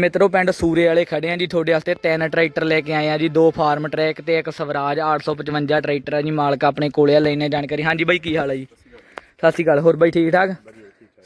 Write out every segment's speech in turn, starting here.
ਮਿੱਤਰੋ ਪਿੰਡ ਸੂਰੇ ਵਾਲੇ ਖੜੇ ਆ ਜੀ। ਤੁਹਾਡੇ ਵਾਸਤੇ ਤਿੰਨ ਟਰੈਕਟਰ ਲੈ ਕੇ ਆਏ ਆ ਜੀ। ਦੋ ਫਾਰਮ ਟਰੈਕ ਤੇ ਇੱਕ ਸਵਰਾਜ 855 ਟਰੈਕਟਰ ਆ ਜੀ। ਮਾਲਕ ਆਪਣੇ ਕੋਲੇ ਆ ਲੈਣੇ ਜਾਣਕਾਰੀ। ਹਾਂਜੀ ਬਾਈ ਕੀ ਹਾਲ ਹੈ ਜੀ? ਸਤਿ ਸ਼੍ਰੀ ਅਕਾਲ। ਹੋਰ ਬਾਈ ਠੀਕ ਠਾਕ?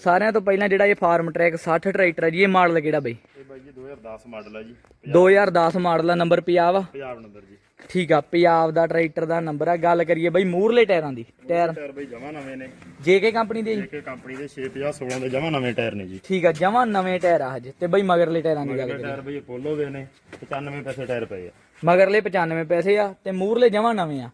ਸਾਰਿਆਂ ਤੋਂ ਪਹਿਲਾਂ ਜਿਹੜਾ ਇਹ ਫਾਰਮ ਟਰੈਕ 60 ਟਰੈਕਟਰ ਹੈ ਜੀ ਇਹ ਮਾਡਲ ਕਿਹੜਾ ਬਾਈ? ਇਹ ਬਾਈ ਜੀ 2010 ਮਾਡਲ ਆ ਜੀ। 2010 ਮਾਡਲ ਦਾ ਨੰਬਰ ਪੰਜਾਬ ਆ ਪੰਜਾਬ ਨੰਬਰ ਜੀ। ਠੀਕ ਆ ਪੰਜਾਬ ਦਾ ਟਰੈਕਟਰ ਦਾ ਨੰਬਰ ਆ ਗੱਲ ਕਰੀਏ ਬਾਈ ਮੂਰਲੇ ਟਾਇਰਾਂ ਦੀ ਟਾਇਰ। ਟਾਇਰ ਬਾਈ ਜਮਾ ਨਵੇਂ ਨੇ। ਜੇਕੇ ਕੰਪਨੀ ਦੇ ਜੀ? ਜੇਕੇ ਕੰਪਨੀ ਦੇ 650 16 ਦੇ ਜਮਾ ਨਵੇਂ ਟਾਇਰ ਨੇ ਜੀ। ਠੀਕ ਆ ਜਮਾਂ ਨਵੇਂ ਟਾਇਰ ਆ ਹਜੇ ਤੇ ਬਾਈ ਮਗਰਲੇ ਟਾਇਰਾਂ ਦੀ ਗੱਲ ਇਹ ਟਾਇਰ ਬਾਈ ਅਪੋਲੋ ਦੇ ਨੇ 95 ਪੈਸੇ ਟਾਇਰ ਪਏ ਆ। ਮਗਰਲੇ 95 ਪੈਸੇ ਆ ਤੇ ਮੂਰਲੇ ਜਮਾਂ ਨਵੇਂ ਆ।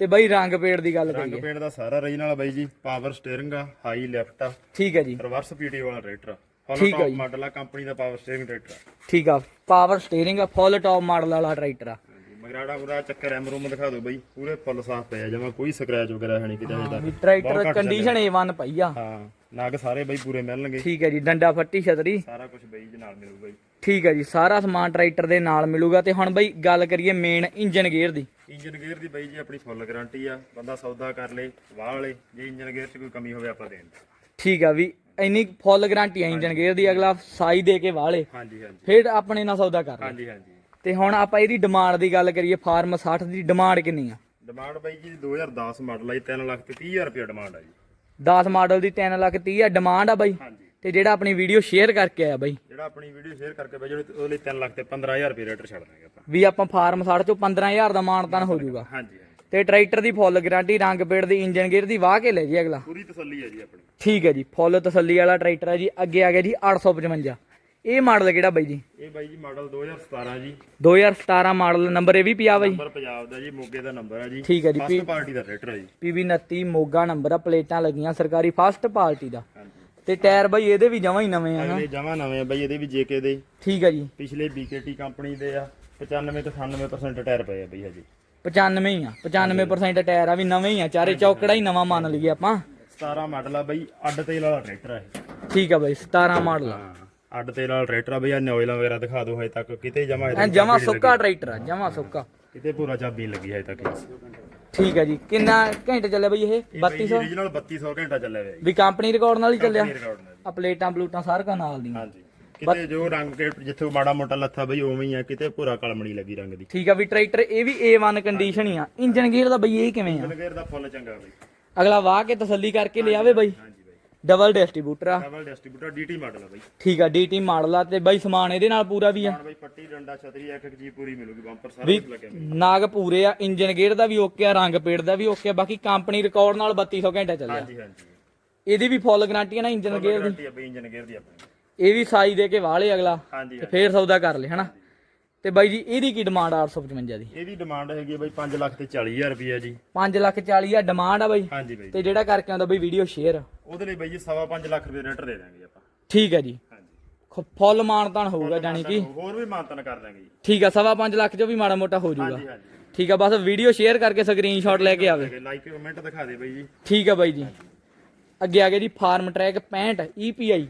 ਤੇ ਬਾਈ ਰੰਗ ਪੇੜ ਦੀ ਗੱਲ ਰੰਗ ਕਰੀਏ। ਪੇਂਟ ਦਾ ਸਾਰਾ ਰੀਜਨਲ ਆ ਬਾਈ ਜੀ ਪਾਵਰ ਸਟੀਅਰਿੰਗ ਆ ਹਾਈ ਲੈਫਟ ਆ। ਠੀਕ ਹੈ ਜੀ। ਰਿਵਰਸ ਪੀਟੀ ਵਾਲਾ ਟਰੈਕਟਰ ਫੁੱਲ ਠੀਕ ਆ ਟੌਪ ਜੀ। ਮਾਡਲ ਆ ਕੰਪਨੀ ਦਾ ਪਾਵਰ ਸਟੀਅਰਿੰਗ ਟਰੈਕਟਰ ਆ। ਠੀਕ ਆ ਪਾਵਰ ਸਟੀਅਰਿੰਗ ਆ ਫੁੱਲ ਟੌਪ ਮਾਡਲ ਵਾਲਾ ਟਰੈਕਟਰ ਆ। ਮਗਰਾੜਾ ਮੁਰਾ ਚੱਕਰ ਐਮ ਰੂਮ ਦਿਖਾ ਦਿਓ ਬਾਈ। ਪੂਰੇ ਫੁੱਲ ਸਾਫ਼ ਪਿਆ ਜਮਾ ਕੋਈ ਸਕ੍ਰੈਚ ਵਗੈਰਾ ਹੈ ਨਹੀਂ ਕਿਤੇ ਹਜੇ ਤੱਕ। ਟਰੈਕਟਰ ਕੰਡੀਸ਼ਨ A1 ਪਈ ਆ। ਹਾਂ ਨਗ ਸਾਰੇ ਬਾਈ ਪੂਰੇ ਮਿਲਣਗੇ। ਠੀਕ ਹੈ ਜੀ ਡੰਡਾ ਫੱਟੀ ਛਤਰੀ। ਸਾਰਾ ਕੁਝ ਬਾਈ ਜੀ ਨਾਲ ਮਿਲੂਗਾ ਜੀ ਠੀਕ ਹੈ ਜੀ ਸਾਰਾ ਸਮਾਨ ਟਰੈਕਟਰ ਦੇ ਨਾਲ ਮਿਲੂਗਾ ਤੇ ਹੁਣ ਬਾਈ ਗੱਲ ਕਰੀਏ ਮੇਨ ਇੰਜਨ ਗੇਅਰ ਦੀ। ਇੰਜਨ ਗੇਅਰ ਦੀ ਬਾਈ ਜੀ ਆਪਣੀ ਫੁੱਲ ਗਾਰੰਟੀ ਆ ਬੰਦਾ ਸੌਦਾ ਕਰ ਲੇ ਵਾਹ ਲੇ ਜੇ ਇੰਜਨ ਗੇਅਰ 'ਚ ਕੋਈ ਕਮੀ ਹੋਵੇ ਆਪਾਂ ਦੇਣ ਠੀਕ ਆ ਵੀ ਇੰਨੀ ਫੁੱਲ ਗਾਰੰਟੀ ਆ ਇੰਜਨ ਗੇਅਰ ਦੀ ਅਗਲਾ ਸਾਈ ਦੇ ਕੇ ਵਾਲੇ। ਹਾਂਜੀ ਹਾਂਜੀ। ਫਿਰ ਆਪਣੇ ਨਾਲ ਸੌਦਾ ਕਰ। ਹਾਂਜੀ ਹਾਂਜੀ। ਤੇ ਹੁਣ ਆਪਾਂ ਇਹਦੀ ਡਿਮਾਂਡ ਦੀ ਗੱਲ ਕਰੀਏ ਫਾਰਮ 60 ਦੀ ਡਿਮਾਂਡ ਕਿੰਨੀ ਆ? ਡਿਮਾਂਡ ਬਾਈ ਜੀ 2010 ਮਾਡਲ ਆ ਜੀ 3 ਲੱਖ ਤੇ 30000 ਰੁਪਏ ਡਿਮਾਂਡ ਆ ਜੀ। 10 ਮਾਡਲ ਦੀ 3 ਲੱਖ 30 ਆ ਡਿਮਾਂਡ ਆ ਬਾਈ? ਹਾਂਜੀ। ਤੇ ਜਿਹੜਾ ਆਪਣੀ ਵੀਡੀਓ ਸ਼ੇਅਰ ਕਰਕੇ ਆਇਆ ਬਾਈ? ਜਿਹੜਾ ਆਪਣੀ ਵੀਡੀਓ ਸ਼ੇਅਰ ਕਰਕੇ ਬਾਈ ਜਿਹੜੇ ਉਹਦੇ ਲਈ 3 ਲੱਖ ਤੇ 15000 ਰੁਪਏ ਰੇਟ ਛੱਡ ਦਾਂਗੇ ਆਪਾਂ। ਵੀ ਆਪਾਂ ਫਾਰਮ 60 ਚੋਂ 15000 ਦਾ ਮਾਨਤਾਨ ਹੋ ਜਾਊਗਾ। ਹਾਂਜੀ ਤੇ ਟਰੈਕਟਰ ਦੀ ਫੁੱਲ ਗਾਰੰਟੀ ਰੰਗ ਪੇੜ ਦੀ ਇੰਜਨ ਗੇਅਰ ਦੀ ਵਾਹ ਕੇ ਲੈ ਜੀ ਅਗਲਾ। ਪੂਰੀ ਤਸੱਲੀ ਆ ਜੀ ਆਪਣੀ। ਠੀਕ ਹੈ ਜੀ ਫੁੱਲ ਤਸੱਲੀ ਵਾਲਾ ਟਰੈਕਟਰ ਹੈ ਜੀ ਅੱਗੇ ਆ ਗਿਆ ਜੀ 855 ਇਹ ਮਾਡਲ ਕਿਹੜਾ ਬਾਈ ਜੀ? ਇਹ ਬਾਈ ਜੀ ਮਾਡਲ 2017 ਜੀ। 2017 ਮਾਡਲ ਨੰਬਰ ਇਹ ਵੀ ਪਿਆ ਬਾਈ? ਨੰਬਰ ਪੰਜਾਬ ਦਾ ਜੀ ਮੋਗੇ ਦਾ ਨੰਬਰ ਆ ਜੀ। ਠੀਕ ਹੈ ਜੀ ਫਸਟ ਪਾਰਟੀ ਦਾ ਰੇਟਰ ਆ ਜੀ। ਪੀਬੀ 29 ਮੋਗਾ ਨੰਬਰ ਆ ਪਲੇਟਾਂ ਲੱਗੀਆਂ ਸਰਕਾਰੀ ਫਸਟ ਪਾਰਟੀ ਦਾ। ਤੇ ਟਾਇਰ ਬਾਈ ਇਹਦੇ ਵੀ ਜਮਾਂ ਹੀ ਨਵੇਂ ਆ ਨਾ? ਅਗਲੇ ਜਮਾ ਨਵੇਂ ਆ ਬਾਈ ਇਹਦੇ ਵੀ ਜੇਕੇ ਦੇ। ਠੀਕ ਹੈ ਜੀ। ਪਿਛਲੇ BKT ਕੰਪਨੀ ਦੇ ਆ 95 ਤੋਂ 98% ਟਾਇਰ ਪਏ ਆ ਬਈ ਹਜੇ। 95 ਹੀ ਆ 95% ਟਾਇਰ ਆ ਵੀ ਨਵੇਂ ਹੀ ਆ ਚਾਰੇ ਚੌਕੜਾ ਹੀ ਨਵਾਂ ਮੰਨ ਲਈਏ ਆਪਾਂ। 17 ਮਾਡਲ ਆ ਬਈ ਅੱਡ ਤੇਲ ਵਾਲਾ ਟਰੈਕਟਰ ਆ ਇਹ। ਠੀਕ ਆ ਬਾਈ 17 ਮਾਡਲ ਆ। ਹਾਂ। ਅੱਡ ਤੇਲ ਵਾਲਾ ਟਰੈਕਟਰ ਆ ਬਈ ਆ ਨੋਇਲਾਂ ਵਗੈਰਾ ਦਿਖਾ ਦਿਓ ਹਜੇ ਤੱਕ। ਕਿਤੇ ਜਮਾ ਐ ਜਮਾਂ ਸੁੱਕਾ ਟਰੈਕਟਰ ਆ ਜਮਾਂ ਸੁੱਕਾ। ਕਿਤੇ ਪੂਰਾ ਚਾਬੀ ਲੱਗੀ ਹਜੇ ਤੱਕ। ਠੀਕ ਹੈ ਜੀ। ਕਿੰਨਾ ਘੰਟੇ ਚੱਲਿਆ ਬਾਈ ਇਹ? 3200 ਓਰੀਜਨਲ 3200 ਘੰਟਾ ਚੱਲਿਆ ਹੋਇਆ ਜੀ। ਵੀ ਕੰਪਨੀ ਰਿਕਾਰਡ ਨਾਲ ਹੀ ਚੱਲਿਆ? ਨਾਲ। ਆ ਪਲੇਟਾਂ ਪਲੂਟਾਂ ਸਾਰਾ ਨਾਲ ਦੀਆਂ। ਹਾਂਜੀ। ਕਿਤੇ ਜੋ ਰੰਗ ਕੇ ਜਿੱਥੇ ਮਾੜਾ ਮੋਟਾ ਲੱਥਾ ਬਈ ਉਵੇਂ ਹੀ ਆ। ਕਿਤੇ ਪੂਰਾ ਕਲਮਣੀ ਲੱਗੀ ਰੰਗ ਦੀ। ਠੀਕ ਆ ਵੀ ਟਰੈਕਟਰ ਇਹ ਵੀ A1 ਕੰਡੀਸ਼ਨ ਹੀ ਆ। ਇੰਜਨ ਗੇਅਰ ਦਾ ਬਈ ਇਹ ਕਿਵੇਂ ਆ? ਗੇਅਰ ਦਾ ਫੁੱਲ ਚੰਗਾ ਬਈ। ਅਗਲਾ ਵਾਹ ਕੇ ਤਸੱਲੀ ਕਰਕੇ ਲਿਆਵੇ ਬਈ। ਡਬਲ ਡਿਸਟ੍ਰੀਬਿਊਟਰ ਆ। ਡਬਲ ਡਿਸਟ੍ਰੀਬਿਊਟਰ ਡੀਟੀ ਮਾਡਲ ਆ ਬਈ। ਠੀਕ ਆ ਡੀਟੀ ਮਾਡਲ ਆ ਤੇ ਬਈ ਸਮਾਨ ਇਹਦੇ ਨਾਲ ਪੂਰਾ ਵੀ ਆ। ਬਈ ਪੱਟੀ ਡੰਡਾ ਛਤਰੀ ਇੱਕ ਇੱਕ ਜੀ ਪੂਰੀ ਮਿਲੂਗੀ ਬੰਪਰ ਸਾਰਾ ਵੀ ਕੁਝ ਲੱਗਿਆ ਨਾਗ ਪੂਰੇ ਆ ਇੰਜਨ ਗੇਅਰ ਦਾ ਵੀ ਓਕੇ ਆ ਰੰਗ ਪੇੜ ਦਾ ਵੀ ਓਕੇ ਆ ਬਾਕੀ ਕੰਪਨੀ ਰਿਕਾਰਡ ਨਾਲ 3200 ਘੰਟਾ ਚੱਲਿਆ। ਹਾਂਜੀ ਹਾਂਜੀ। ਇਹਦੀ ਵੀ ਫੁੱਲ ਗਾਰੰਟੀ ਆ ਨਾ ਇੰਜਨ ਗੇਅਰ ਦੀ? ਗਾਰੰਟੀ ਆ ਬਈ ਇੰਜਨ ਗੇਅਰ ਦੀ ਆਪਣੀ। ਇਹ ਵੀ ਸਾਈ ਦੇ ਕੇ ਵਾਲੇ ਅਗਲਾ। ਹਾਂਜੀ ਤੇ ਫੇਰ ਸੌਦਾ ਕਰ ਲੈ ਹਨਾ? ਤੇ ਬਾਈ ਜੀ ਇਹਦੀ ਕੀ ਡਿਮਾਂਡ 855 ਦੀ? ਇਹਦੀ ਡਿਮਾਂਡ ਹੈਗੀ ਆ ਬਈ 5 ਲੱਖ ਤੇ 40000 ਰੁਪਏ ਜੀ। 5 ਲੱਖ 40 ਆ ਡਿਮਾਂਡ ਆ ਬਾਈ। ਹਾਂਜੀ ਬਈ ਤੇ ਜਿਹੜਾ ਕਰਕੇ ਆਉਂਦਾ ਬਈ ਵੀਡੀਓ ਸ਼ੇਅਰ ਉਹਦੇ ਲਈ ਬਈ ਜੀ ਸਵਾ ਪੰਜ ਲੱਖ ਰੁਪਏ ਰੇਟਰ ਦੇ ਦਾਂਗੇ ਆਪਾਂ। ਠੀਕ ਹੈ ਜੀ। ਹਾਂਜੀ। ਫੁੱਲ ਮਾਨਤਾਨ ਹੋਊਗਾ ਜਾਨੀ ਕਿ। ਹੋਰ ਵੀ ਮਾਨਤਨ ਕਰ ਦਾਂਗੇ ਜੀ। ਠੀਕ ਆ ਸਵਾ ਪੰਜ ਲੱਖ ਚੋਂ ਵੀ ਮਾੜਾ ਮੋਟਾ ਹੋ ਜਾਊਗਾ। ਹਾਂਜੀ ਹਾਂਜੀ। ਠੀਕ ਆ ਬਸ ਵੀਡੀਓ ਸ਼ੇਅਰ ਕਰਕੇ ਸਕਰੀਨਸ਼ਾਟ ਲੈ ਕੇ ਆਵੇ। ਲਾਈਕ ਕਮੈਂਟ ਦਿਖਾ ਦੇ ਬਈ ਜੀ। ਠੀਕ ਆ ਬਾਈ ਜੀ। ਅੱਗੇ ਆ ਗਿਆ ਜੀ ਫਾਰਮ ਟਰੈਕ 65 EPI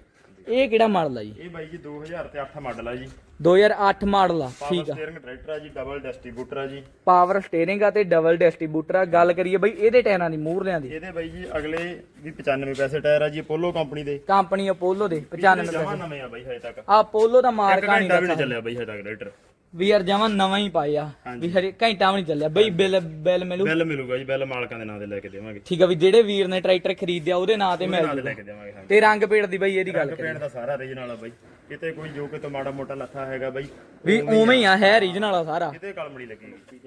ਇਹ ਕਿਹੜਾ ਮਾਡਲ ਆ ਜੀ? ਇਹ ਬਾਈ ਜੀ 2008 ਮਾਡਲ ਆ ਜੀ। 2008 ਮਾਡਲ ਆ ਠੀਕ ਆ। ਸਟੀਅਰਿੰਗ ਟਰੈਕਟਰ ਆ ਜੀ ਡਬਲ ਡਿਸਟ੍ਰੀਬਿਊਟਰ ਆ ਜੀ। ਪਾਵਰ ਸਟੀਅਰਿੰਗ ਆ ਤੇ ਡਬਲ ਡਿਸਟ੍ਰੀਬਿਊਟਰ ਆ। ਗੱਲ ਕਰੀਏ ਬਈ ਇਹਦੇ ਟਾਇਰਾਂ ਦੀ ਮੂਹਰਿਆਂ ਦੀ। ਇਹਦੇ ਬਾਈ ਜੀ ਅਗਲੇ ਵੀ 95 ਪੈਸੇ ਟਾਇਰ ਆ ਜੀ ਅਪੋਲੋ ਕੰਪਨੀ ਦੇ। ਕੰਪਨੀ ਅਪੋਲੋ ਦੇ 95 ਜਮਾ ਨਵੇਂ ਆ ਬਾਈ ਹਜੇ ਤੱਕ। ਆ ਅਪੋਲੋ ਦਾ ਮਾਰਕਾ ਨਹੀਂ ਚੱਲਿਆ ਬਾਈ ਹਜੇ ਤੱਕ ਟਰੈਕਟਰ ਵੀ ਯਾਰ ਜਮਾਂ ਨਵਾਂ ਹੀ ਪਾਇਆ। ਵੀ ਹਰੇ ਘੰਟਾ ਵੀ ਨਹੀਂ ਚੱਲਿਆ। ਬਈ ਬਿੱਲ ਬਿੱਲ ਮਿਲੂ? ਬਿੱਲ ਮਿਲੂਗਾ ਜੀ ਬਿੱਲ ਮਾਲਕਾਂ ਦੇ ਨਾਂ ਤੇ ਲੈ ਕੇ ਦੇਵਾਂਗੇ। ਠੀਕ ਆ ਵੀ ਜਿਹੜੇ ਵੀਰ ਨੇ ਟਰੈਕਟਰ ਖਰੀਦਿਆ ਉਹਦੇ ਨਾਂ ਤੇ ਮਿਲ ਲੈ ਕੇ ਦੇਵਾਂਗੇ ਹਾਂ ਤੇ ਰੰਗ ਪੇੜ ਦੀ ਬਈ ਇਹਦੀ ਗੱਲ ਰੰਗ ਪੇਂਟ ਦਾ ਸਾਰਾ ਰੀਜਨਲ ਆ ਬਾਈ। ਕਿਤੇ ਕੋਈ ਜੋ ਕਿਤੇ ਮਾੜਾ ਮੋਟਾ ਲੱਥਾ ਹੈਗਾ ਬਾਈ ਵੀ ਉਵੇਂ ਹੀ ਆ ਹੈ ਰੀਜਨਲ ਆ ਸਾਰਾ। ਕਿਤੇ ਕਲਮੜੀ ਲੱਗੇਗੀ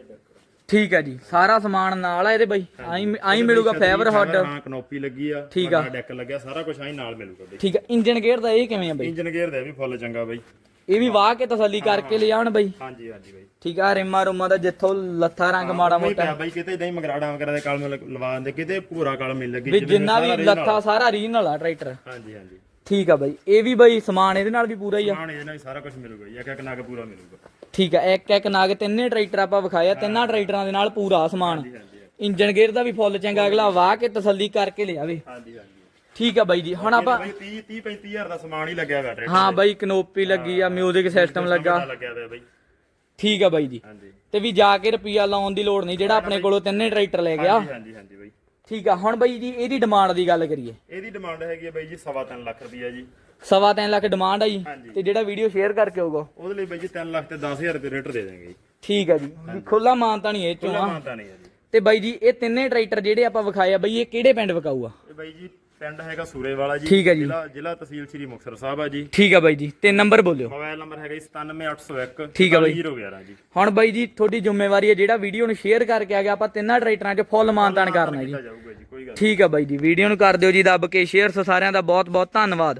ਠੀਕ ਆ ਜੀ ਸਾਰਾ ਸਮਾਨ ਨਾਲ ਆ ਇਹਦੇ ਬਈ। ਆਈ ਆਈ ਮਿਲੂਗਾ ਫਾਈਬਰ ਹੱਡ ਹਾਂ ਕਨੋਪੀ ਲੱਗੀ ਆ ਠੀਕ ਆ। ਡੈਕ ਲੱਗਿਆ ਸਾਰਾ ਕੁਝ ਆਈ ਨਾਲ ਮਿਲੂਗਾ ਠੀਕ ਆ ਇੰਜਨ ਗੇਅਰ ਦਾ ਇਹ ਕਿਵੇਂ ਆ ਬਈ? ਇੰਜਨ ਗੇਅਰ ਦਾ ਵੀ ਫੁੱਲ ਚੰਗਾ ਬਾਈ। ਇਹ ਵੀ ਵਾਹ ਕੇ ਤਸੱਲੀ ਕਰਕੇ ਲੈ ਆਉਣ ਬਈ। ਹਾਂਜੀ ਹਾਂਜੀ ਬਾਈ। ਠੀਕ ਆ ਰਿਮਾ ਰੁਮਾ ਦਾ ਜਿੱਥੋਂ ਲੱਥਾ ਰੰਗ ਮਾੜਾ ਨਹੀਂ ਮੋਟਾ। ਪਿਆ ਬਾਈ ਕਿਤੇ ਇਦਾਂ ਹੀ ਮਗਰਾੜਾ ਵਗੈਰਾ ਦੇ ਕਲਮ ਲ- ਲਵਾ ਦਿੰਦੇ ਕਿਤੇ ਪੂਰਾ ਕਲਮ ਨਹੀਂ ਲੱਗੀ ਵੀ ਜਿੰਨਾ ਵੀ ਲੱਥਾ ਸਾਰਾ ਰੀਜਨਲ ਆ ਟਰੈਕਟਰ। ਹਾਂਜੀ ਹਾਂਜੀ। ਠੀਕ ਆ ਬਈ ਇਹ ਵੀ ਬਈ ਸਮਾਨ ਇਹਦੇ ਨਾਲ ਵੀ ਪੂਰਾ ਹੀ ਆ। ਸਮਾਨ ਇਹਦੇ ਨਾਲ ਹੀ ਸਾਰਾ ਕੁਝ ਮਿਲੂਗਾ ਜੀ ਇੱਕ ਇੱਕ ਨਗ ਪੂਰਾ ਮਿਲੂਗਾ। ਠੀਕ ਆ ਇੱਕ ਇੱਕ ਨਾਗ ਤਿੰਨੇ ਟਰੈਕਟਰ ਆਪਾਂ ਵਿਖਾਇਆ ਤਿੰਨਾਂ ਟਰੈਕਟਰਾਂ ਦੇ ਨਾਲ ਪੂਰਾ ਸਮਾਨ। ਇੰਜਨ ਗੇਅਰ ਦਾ ਵੀ ਫੁੱਲ ਚੰਗਾ ਅਗਲਾ ਵਾਹ ਕੇ ਤਸੱਲੀ ਕਰਕੇ ਲਿਆਵੇ। ਹਾਂਜੀ ਹਾਂਜੀ। ਠੀਕ ਆ ਬਾਈ ਜੀ ਹੁਣ ਆਪਾਂ ਬਾਈ 30 30 35000 ਦਾ ਸਮਾਨ ਹੀ ਲੱਗਿਆ ਟਰੈਕਟਰ ਹਾਂ ਬਾਈ ਕਨੋਪੀ ਲੱਗੀ ਆ 뮤직 ਸਿਸਟਮ ਲੱਗਾ। ਲੱਗਿਆ ਹੋਇਆ ਬਾਈ। ਠੀਕ ਆ ਬਾਈ ਜੀ। ਹਾਂਜੀ। ਤੇ ਵੀ ਜਾ ਕੇ ਰੁਪਿਆ ਲਾਉਣ ਦੀ ਲੋੜ ਨਹੀਂ ਜਿਹੜਾ ਆਪਣੇ ਕੋਲੋਂ ਤਿੰਨੇ ਟਰੈਕਟਰ ਲੈ ਗਿਆ। ਹਾਂਜੀ ਹਾਂਜੀ ਹਾਂਜੀ ਬਾਈ। ਠੀਕ ਆ ਹੁਣ ਬਾਈ ਜੀ ਇਹਦੀ ਡਿਮਾਂਡ ਦੀ ਗੱਲ ਕਰੀਏ। ਇਹਦੀ ਡਿਮਾਂਡ ਹੈਗੀ ਹੈ ਬਾਈ ਜੀ ਸਵਾ ਤਿੰਨ ਲੱਖ ਰੁਪਈਆ ਜੀ। ਸਵਾ ਤਿੰਨ ਲੱਖ ਡਿਮਾਂਡ ਆ ਜੀ। ਤੇ ਜਿਹੜਾ ਵੀਡੀਓ ਸ਼ੇਅਰ ਕਰਕੇ ਆਊਗਾ। ਉਹਦੇ ਲਈ ਬਾਈ ਜੀ 3 ਲੱਖ ਤੇ 10000 ਰੁਪਏ ਰੇਟਰ ਦੇ ਦਾਂਗੇ ਜੀ। ਠੀਕ ਆ ਜੀ। ਖੁੱਲਾ ਮਾਨਤਾ ਨਹੀਂ ਇਹ ਚੋਂ ਖੁੱਲਾ ਆ ਮਾਨਤਾ ਨਹੀਂ ਹੈ ਜੀ। ਤੇ ਬਾਈ ਜੀ ਇਹ ਤਿੰਨੇ ਟਰੈਕਟਰ ਜਿਹੜੇ ਆਪਾਂ ਵਿਖਾਏ ਆ ਬਈ ਇਹ ਕਿਹੜੇ ਪਿੰਡ ਵਿਕਾਊ ਆ? ਇਹ ਬਾਈ ਜੀ ਪਿੰਡ ਹੈਗਾ ਸੂਰੇ ਵਾਲਾ ਜੀ ਠੀਕ ਹੈ ਜੀ। ਜ਼ਿਲ੍ਹਾ ਜ਼ਿਲ੍ਹਾ ਤਹਿਸੀਲ ਸ੍ਰੀ ਮੁਕਤਸਰ ਸਾਹਿਬ ਆ ਜੀ। ਠੀਕ ਆ ਬਾਈ ਜੀ ਤੇ ਨੰਬਰ ਬੋਲਿਓ। ਮੋਬਾਈਲ ਨੰਬਰ ਹੈਗਾ ਜੀ 97801 ਠੀਕ ਹੈ ਬਾਈ। 011 ਜੀ। ਹੁਣ ਬਾਈ ਜੀ ਤੁਹਾਡੀ ਜ਼ਿੰਮੇਵਾਰੀ ਹੈ ਜਿਹੜਾ ਵੀਡੀਓ ਨੂੰ ਸ਼ੇਅਰ ਕਰਕੇ ਆ ਗਿਆ ਆਪਾਂ ਤਿੰਨਾਂ ਟਰੈਕਟਰਾਂ 'ਚ ਫੁੱਲ ਮਾਨਤਾਨ ਕਰਨਾ ਜੀ। ਕੀਤਾ ਜਾਊਗਾ ਜੀ ਕੋਈ ਗੱਲ ਠੀਕ ਆ ਬਾਈ ਜੀ ਵੀਡੀਓ ਨੂੰ ਕਰ ਦਿਓ ਜੀ ਦੱਬ ਕੇ ਸ਼ੇਅਰ ਸੋ ਸਾਰਿਆਂ ਦਾ ਬਹੁਤ ਬਹੁਤ ਧੰਨਵਾਦ।